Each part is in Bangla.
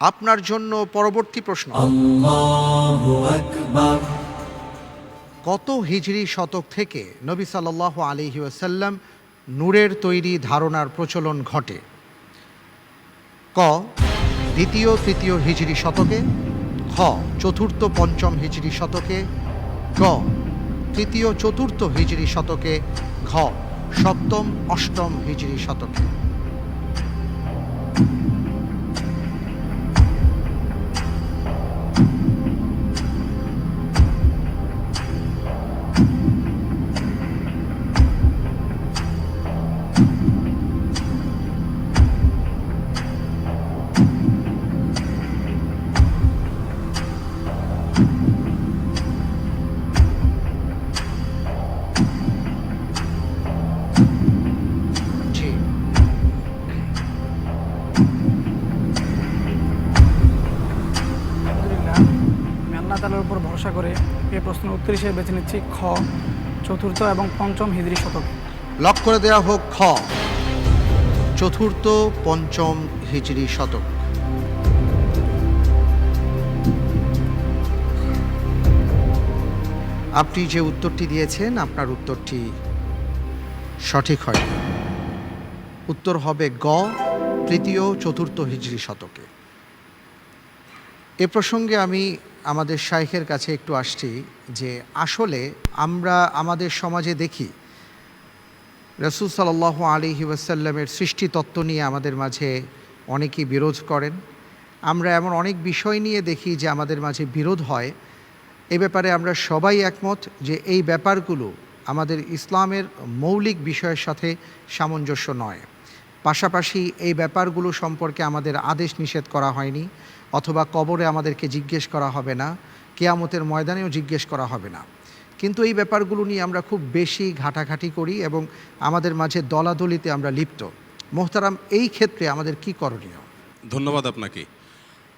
আপনার জন্য পরবর্তী প্রশ্ন। কত হিজড়ি শতক থেকে নবী সাল্লাহ আলিহি ওয়াসাল্লাম নূরের তৈরি ধারণার প্রচলন ঘটে? ক দ্বিতীয় তৃতীয় হিজড়ি শতকে। খ চতুর্থ পঞ্চম হিজড়ি শতকে। গ তৃতীয় চতুর্থ হিজড়ি শতকে। ঘ সপ্তম অষ্টম হিজড়ি শতকে। আল্লাহ তালার উপর ভরসা করে এ প্রশ্নের উত্তর হিসেবে বেছে নিচ্ছি খ, চতুর্থ এবং পঞ্চম হিজরি শতক। লক করে দেওয়া হোক খ, চতুর্থ, পঞ্চম হিজরি শতক। আপনি যে উত্তরটি দিয়েছেন, আপনার উত্তরটি সঠিক হয় উত্তর হবে গ, তৃতীয়, চতুর্থ হিজড়ি শতকে। এ প্রসঙ্গে আমি আমাদের শাইখের কাছে একটু আসছি যে আসলে আমরা আমাদের সমাজে দেখি, রসুল সাল্লাহ আলী ওয়াসাল্লামের সৃষ্টি তত্ত্ব নিয়ে আমাদের মাঝে অনেকেই বিরোধ করেন। আমরা এমন অনেক বিষয় নিয়ে দেখি যে আমাদের মাঝে বিরোধ হয়। এ ব্যাপারে আমরা সবাই একমত যে এই ব্যাপারগুলো আমাদের ইসলামের মৌলিক বিষয়ের সাথে সামঞ্জস্য নয়। পাশাপাশি এই ব্যাপারগুলো সম্পর্কে আমাদের আদেশ নিষেধ করা হয়নি। অথবা কবরে আমাদেরকে জিজ্ঞেস করা হবে না, কেয়ামতের ময়দানেও জিজ্ঞেস করা হবে না। কিন্তু এই ব্যাপারগুলো নিয়ে আমরা খুব বেশি ঘাটাঘাটি করি এবং আমাদের মাঝে দলাদলিতে আমরা লিপ্ত। মোহতারাম, এই ক্ষেত্রে আমাদের কি করণীয়? ধন্যবাদ আপনাকে।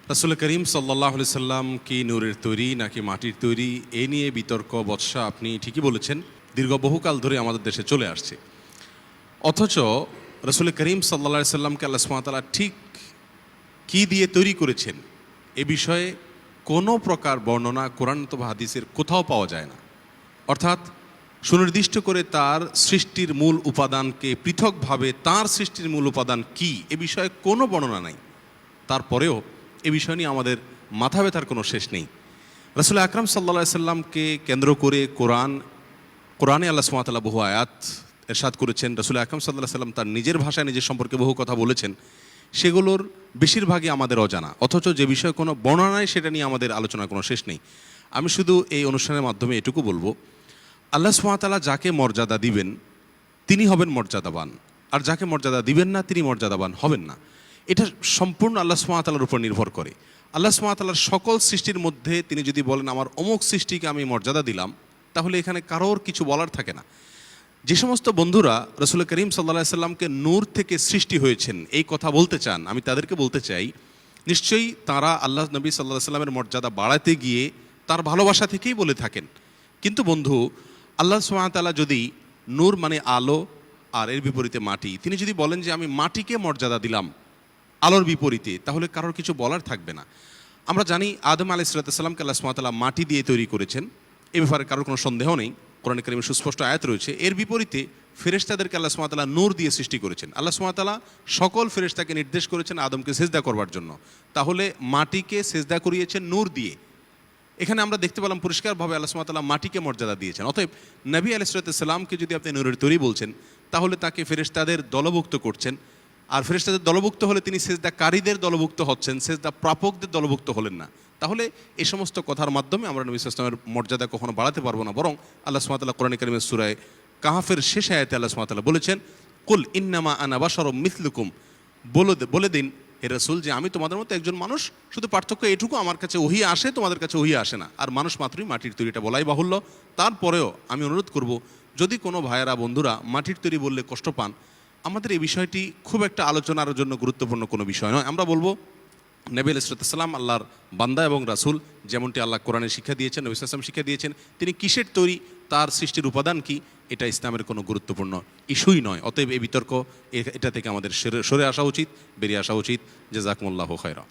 রাসুল করিম সাল্লাহ সাল্লাম কি নূরের তৈরি নাকি মাটির তৈরি, এ নিয়ে বিতর্ক বৎসা আপনি ঠিকই বলেছেন, দীর্ঘ বহুকাল ধরে আমাদের দেশে চলে আসছে। অথচ রসুল করিম সাল্লা সাল্লামকে আল্লাহ সুমাতালা ঠিক কি দিয়ে তৈরি করেছেন এ বিষয়ে কোনো প্রকার বর্ণনা কোরআন অথবা হাদিসের কোথাও পাওয়া যায় না। অর্থাৎ সুনির্দিষ্ট করে তার সৃষ্টির মূল উপাদানকে পৃথকভাবে তার সৃষ্টির মূল উপাদান কি এ বিষয়ে কোনো বর্ণনা নাই। তারপরেও এ বিষয় নিয়ে আমাদের মাথা ব্যথার কোনো শেষ নেই। রসুল আকরাম সাল্লা সাল্লামকে কেন্দ্র করে কোরআন, কোরআনে আল্লাহ সুমাতাল্লাহ বহু আয়াত এরশাদ করেছেন। রসুল আকরাম সাল্লাহ সাল্লাম তার নিজের ভাষায় নিজের সম্পর্কে বহু কথা বলেছেন। সেগুলোর বেশিরভাগই আমাদের অজানা। অথচ যে বিষয়ে কোনো বর্ণনা নাই, সেটা নিয়ে আমাদের আলোচনার কোনো শেষ নেই। আমি শুধু এই অনুষ্ঠানের মাধ্যমে এটুকু বলব, আল্লাহ সুমাতালা যাকে মর্যাদা দিবেন, তিনি হবেন মর্যাদাবান। আর যাকে মর্যাদা দিবেন না, তিনি মর্যাদাবান হবেন না। এটা সম্পূর্ণ আল্লাহ সুমাতালার উপর নির্ভর করে। আল্লাহ সুমাতালার সকল সৃষ্টির মধ্যে তিনি যদি বলেন, আমার অমুক সৃষ্টিকে আমি মর্যাদা দিলাম, তাহলে এখানে কারোর কিছু বলার থাকে না। যে সমস্ত বন্ধুরা রসুল করিম সাল্লা সাল্লামকে নূর থেকে সৃষ্টি হয়েছেন, এই কথা বলতে চান, আমি তাদেরকে বলতে চাই, নিশ্চয়ই তারা আল্লাহ নবী সাল্লাহ সাল্লামের মর্যাদা বাড়াতে গিয়ে তার ভালোবাসা থেকেই বলে থাকেন। কিন্তু বন্ধু, আল্লাহ সুমাতালা যদি নূর মানে আলো আর এর বিপরীতে মাটি, তিনি যদি বলেন যে আমি মাটিকে মর্যাদা দিলাম, আলোর বিপরীতে, তাহলে কারোর কিছু বলার থাকবে না। আমরা জানি আদম আলি সাল্লাতামকে আল্লাহ সুমাতালা মাটি দিয়ে তৈরি করেছেন, এ ব্যাপারে কারোর কোনো সন্দেহ নেই। কোরআন করিমের সুস্পষ্ট আয়াত রয়েছে, এর বিপরীতে ফেরেশতাদেরকে আল্লাহ সুমাতালা নূর দিয়ে সৃষ্টি করেছেন। আল্লাহ সুমাতালা সকল ফেরেশতাকে নির্দেশ করেছেন আদমকে সেজদা করবার জন্য। তাহলে মাটিকে সেজদা করিয়েছেন নূর দিয়ে। এখানে আমরা দেখতে পেলাম পরিষ্কারভাবে আল্লাহ সুমাতাল্লাহ মাটিকে মর্যাদা দিয়েছেন। অতএব নবী আলাইসালামকে যদি আপনি নূরের তৈরি বলছেন, তাহলে তাকে ফেরেশতাদের দলভুক্ত করছেন। আর ফেরেশতাদের দলভুক্ত হলে তিনি সেজদাকারীদের দলভুক্ত হচ্ছেন সেজদা প্রাপকদের দলভুক্ত হলেন না। তাহলে এই সমস্ত কথার মাধ্যমে আমরা নবী ইসলামের মর্যাদা কখনো বাড়াতে পারব না। বরং আল্লাহ সুমাতাল্লাহ কোরআন করিমের সুরায় কাহাফের শেষ আয়াতে আল্লাহ সুমাতাল্লাহ বলেছেন, কুল ইন্নামা আনা বাসরম মিথলুকুম বলে বলে দিন, হে রসুল, যে আমি তোমাদের মতো একজন মানুষ, শুধু পার্থক্য এটুকু, আমার কাছে ওহি আসে, তোমাদের কাছে ওহি আসে না। আর মানুষ মাত্রই মাটির তৈরিটা বলাই বাহুল্য। তারপরেও আমি অনুরোধ করব, যদি কোনো ভাইয়েরা, বন্ধুরা মাটির তৈরি বললে কষ্ট পান, আমাদের এই বিষয়টি খুব একটা আলোচনার জন্য গুরুত্বপূর্ণ কোনো বিষয় নয়। আমরা বলব নবী ইসরাতাম আল্লাহর বান্দা এবং রাসুল, যেমনটি আল্লাহ কোরআনের শিক্ষা দিয়েছেন, নবী ইসলাম শিক্ষা দিয়েছেন, তিনি কিসের তৈরি, তার সৃষ্টির উপাদান কি, এটা ইসলামের কোনো গুরুত্বপূর্ণ ইস্যুই নয়। অতএব এই বিতর্ক এটা থেকে আমাদের সরে- আসা উচিত, বেরিয়ে আসা উচিত। যে জাকমুল্লাহ খায়রা